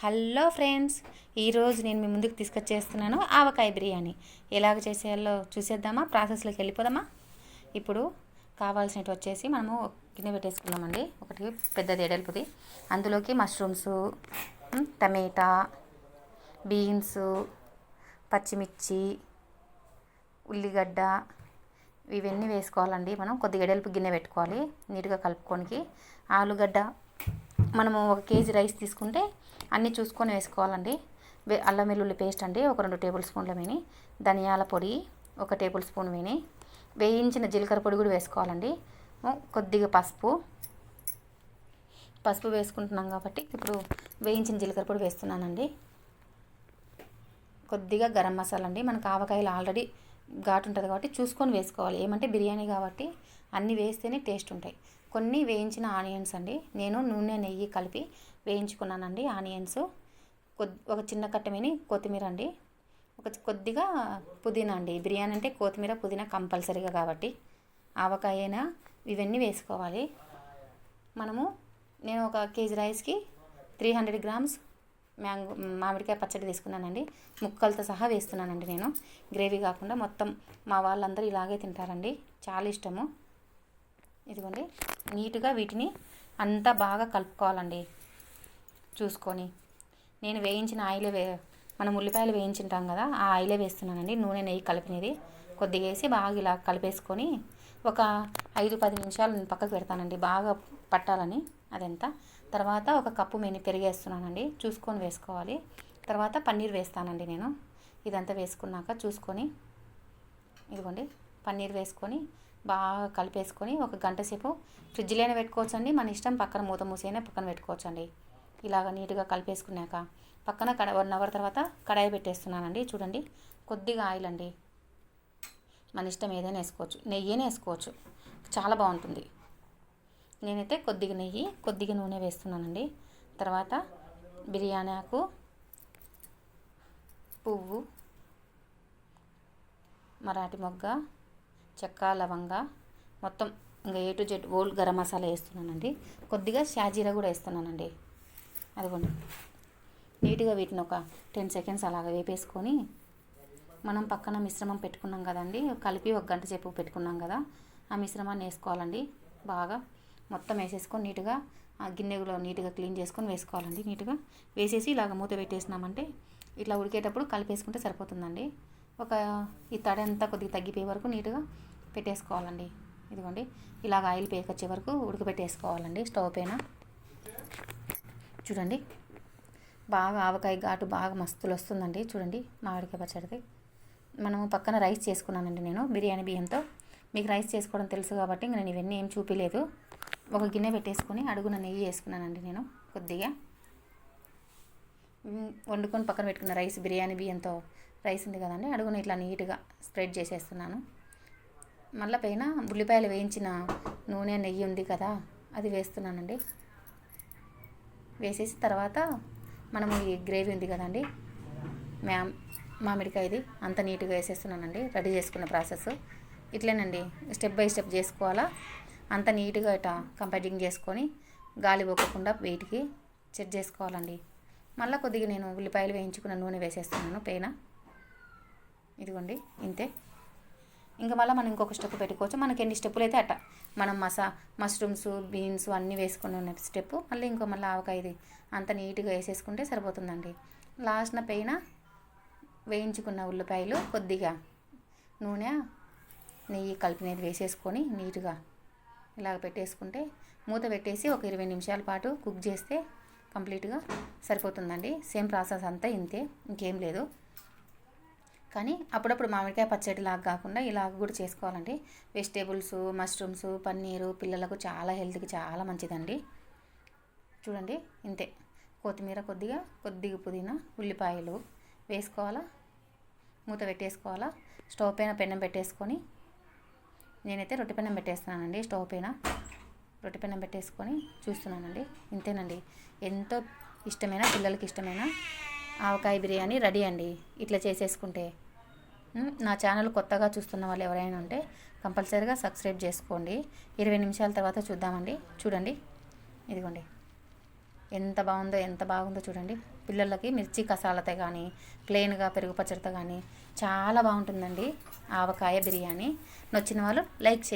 Hello friends ఈరోజు నేను మీ ముందుకు తీసుకొచ్చేస్తున్నాను ఆవకాయ బిర్యానీ. ఎలాగ చేసేయాలో చూసేద్దామా? ప్రాసెస్లోకి వెళ్ళిపోదామా? ఇప్పుడు కావాల్సినవి వచ్చేసి మనము గిన్నె పెట్టేసుకున్నామండి ఒకటి పెద్దది ఎడల్పుది. అందులోకి మష్రూమ్స్ టమేటా బీన్స్ పచ్చిమిర్చి ఉల్లిగడ్డ ఇవన్నీ వేసుకోవాలండి మనం. కొద్దిగా ఎడల్పు గిన్నె పెట్టుకోవాలి. నీట్గా కలుపుకోనికి ఆలుగడ్డ మనము ఒక కేజీ రైస్ తీసుకుంటే అన్నీ చూసుకొని వేసుకోవాలండి. అల్లం వెల్లుల్లి పేస్ట్ అండి ఒక రెండు టేబుల్ స్పూన్ల వేని ధనియాల పొడి ఒక టేబుల్ స్పూన్ వేని వేయించిన జీలకర్ర పొడి కూడా వేసుకోవాలండి. కొద్దిగా పసుపు. పసుపు వేసుకుంటున్నాం కాబట్టి ఇప్పుడు వేయించిన జీలకర్ర పొడి వేస్తున్నానండి. కొద్దిగా గరం మసాలా అండి. మనకు ఆవకాయలు ఆల్రెడీ ఘాటు ఉంటుంది కాబట్టి చూసుకొని వేసుకోవాలి. ఏమంటే బిర్యానీ కాబట్టి అన్నీ వేస్తేనే టేస్ట్ ఉంటాయి. కొన్ని వేయించిన ఆనియన్స్ అండి. నేను నూనె నెయ్యి కలిపి వేయించుకున్నానండి ఆనియన్స్. కొద్ది ఒక చిన్న కట్టమేని కొత్తిమీర అండి. ఒక కొద్దిగా పుదీనా అండి. బిర్యానీ అంటే కొత్తిమీర పుదీనా కంపల్సరీగా కాబట్టి ఆవకాయ అయినా ఇవన్నీ వేసుకోవాలి. మనము నేను ఒక కేజీ రైస్కి త్రీ హండ్రెడ్ గ్రామ్స్ మ్యాంగో మామిడికాయ పచ్చడి తీసుకున్నానండి. ముక్కలతో సహా వేస్తున్నానండి నేను. గ్రేవీ కాకుండా మొత్తం మా వాళ్ళందరూ ఇలాగే తింటారండి. చాలా ఇష్టము. ఇదిగోండి నీట్గా వీటిని అంతా బాగా కలుపుకోవాలండి. చూసుకొని నేను వేయించిన ఆయిలే వే మనం ఉల్లిపాయలు వేయించుంటాం కదా ఆ ఆయిలే వేస్తున్నానండి. నూనె నెయ్యి కలిపినది. కొద్దిగా వేసి బాగా ఇలా కలిపేసుకొని ఒక ఐదు పది నిమిషాలు నేను పక్కకు పెడతానండి. బాగా పట్టాలని అదంతా. తర్వాత ఒక కప్పు మెని పెరిగేస్తున్నానండి. చూసుకొని వేసుకోవాలి. తర్వాత పన్నీర్ వేస్తానండి నేను. ఇదంతా వేసుకున్నాక చూసుకొని ఇదిగోండి పన్నీర్ వేసుకొని బాగా కలిపేసుకొని ఒక గంట సేపు ఫ్రిడ్జ్లోనే పెట్టుకోవచ్చండి. మన ఇష్టం పక్కన మూత మూసైనా పక్కన పెట్టుకోవచ్చండి. ఇలాగ నీట్గా కలిపేసుకున్నాక పక్కన కడ వన్ అవర్ తర్వాత కడాయి పెట్టేస్తున్నానండి. చూడండి కొద్దిగా ఆయిల్ అండి. మన ఇష్టం ఏదైనా వేసుకోవచ్చు. నెయ్యినే వేసుకోవచ్చు. చాలా బాగుంటుంది. నేనైతే కొద్దిగా నెయ్యి కొద్దిగా నూనె వేస్తున్నానండి. తర్వాత బిర్యానీ ఆకు పువ్వు మరాఠీ మొగ్గ చెక్క లవంగ మొత్తం ఇంకా A to Z old garam masala వేస్తున్నానండి. కొద్దిగా షాజీరా కూడా వేస్తున్నానండి. అదిగోండి. నీట్గా వీటిని ఒక టెన్ సెకండ్స్ అలాగ వేపేసుకొని మనం పక్కన మిశ్రమం పెట్టుకున్నాం కదండి కలిపి ఒక గంట సేపు పెట్టుకున్నాం కదా ఆ మిశ్రమాన్ని వేసుకోవాలండి. బాగా మొత్తం వేసేసుకొని నీట్గా ఆ గిన్నెలో నీట్గా క్లీన్ చేసుకొని వేసుకోవాలండి. నీట్గా వేసేసి ఇలాగ మూత పెట్టేసినామంటే ఇట్లా ఉడికేటప్పుడు కలిపేసుకుంటే సరిపోతుందండి. ఒక ఈ తడి అంతా కొద్దిగా తగ్గిపోయే వరకు నీట్గా పెట్టేసుకోవాలండి. ఇదిగోండి ఇలాగ ఆయిల్ పేకొచ్చే వరకు ఉడకబెట్టేసుకోవాలండి స్టవ్ పైన. చూడండి బాగా ఆవకాయ ఘాటు బాగా మస్తులు వస్తుందండి. చూడండి మామిడికాయ పచ్చడిది. మనము పక్కన రైస్ చేసుకున్నానండి నేను బిర్యానీ బియ్యంతో. మీకు రైస్ చేసుకోవడం తెలుసు కాబట్టి ఇంక నేను ఇవన్నీ ఏం చూపించలేదు ఒక గిన్నె పెట్టేసుకొని అడుగున నెయ్యి వేసుకున్నానండి నేను కొద్దిగా. వండుకొని పక్కన పెట్టుకున్న రైస్ బిర్యానీ బియ్యంతో రైస్ ఉంది కదండి అడుగున ఇట్లా నీట్గా స్ప్రెడ్ చేసేస్తున్నాను. మళ్ళీ పైన ఉల్లిపాయలు వేయించిన నూనె నెయ్యి ఉంది కదా అది వేస్తున్నానండి. వేసేసి తర్వాత మనము ఈ గ్రేవీ ఉంది కదండి మ్యా మామిడికాయది అంత నీట్గా వేసేస్తున్నానండి రెడీ చేసుకున్న ప్రాసెస్. ఇట్లేనండి స్టెప్ బై స్టెప్ చేసుకోవాలా అంత నీట్గా ఇట కంపెటింగ్ చేసుకొని గాలి పోకుండా వెయిట్కి చెక్ చేసుకోవాలండి. మళ్ళీ కొద్దిగా నేను ఉల్లిపాయలు వేయించుకున్న నూనె వేసేస్తున్నాను పైన. ఇదిగోండి ఇంతే. ఇంకా మళ్ళీ మనం ఇంకొక స్టెప్ పెట్టుకోవచ్చు. మనకి ఎన్ని స్టెప్పులు అయితే అట్ట. మనం మసా మష్రూమ్స్ బీన్స్ అన్నీ వేసుకుని ఉన్న స్టెప్ మళ్ళీ ఇంకో మళ్ళీ ఆవకాయది అంత నీట్గా వేసేసుకుంటే సరిపోతుందండి. లాస్ట్న పైన వేయించుకున్న ఉల్లిపాయలు కొద్దిగా నూనె నెయ్యి కలిపినది వేసేసుకొని నీట్గా ఇలాగ పెట్టేసుకుంటే మూత పెట్టేసి ఒక ఇరవై నిమిషాల పాటు కుక్ చేస్తే కంప్లీట్గా సరిపోతుందండి. సేమ్ ప్రాసెస్ అంతా ఇంతే. ఇంకేం లేదు. కానీ అప్పుడప్పుడు మామిడికాయ పచ్చడి లాగా కాకుండా ఇలాగ కూడా చేసుకోవాలండి. వెజిటేబుల్స్ మష్రూమ్స్ పన్నీరు పిల్లలకు చాలా హెల్త్కి చాలా మంచిదండి. చూడండి ఇంతే. కొత్తిమీర కొద్దిగా కొద్దిగా పుదీనా ఉల్లిపాయలు వేసుకోవాలా? మూత పెట్టేసుకోవాలా? స్టవ్ పైన పెన్నం పెట్టేసుకొని నేనైతే రొట్టె పెన్నం పెట్టేస్తున్నానండి స్టవ్ పైన. రొట్టె పెన్నం పెట్టేసుకొని చూస్తున్నానండి. ఇంతేనండి. ఎంతో ఇష్టమైన పిల్లలకి ఇష్టమైన ఆవకాయ బిర్యానీ రెడీ అండి. ఇట్లా చేసేసుకుంటే. నా ఛానల్ కొత్తగా చూస్తున్న వాళ్ళు ఎవరైనా ఉంటే కంపల్సరీగా సబ్స్క్రైబ్ చేసుకోండి. ఇరవై నిమిషాల తర్వాత చూద్దామండి. చూడండి. ఇదిగోండి. ఎంత బాగుందో ఎంత బాగుందో చూడండి. పిల్లలకి మిర్చి కసాలతో కానీ ప్లెయిన్గా పెరుగు పచ్చడితో కానీ చాలా బాగుంటుందండి. ఆవకాయ బిర్యానీ. నచ్చిన వాళ్ళు లైక్ చేయండి.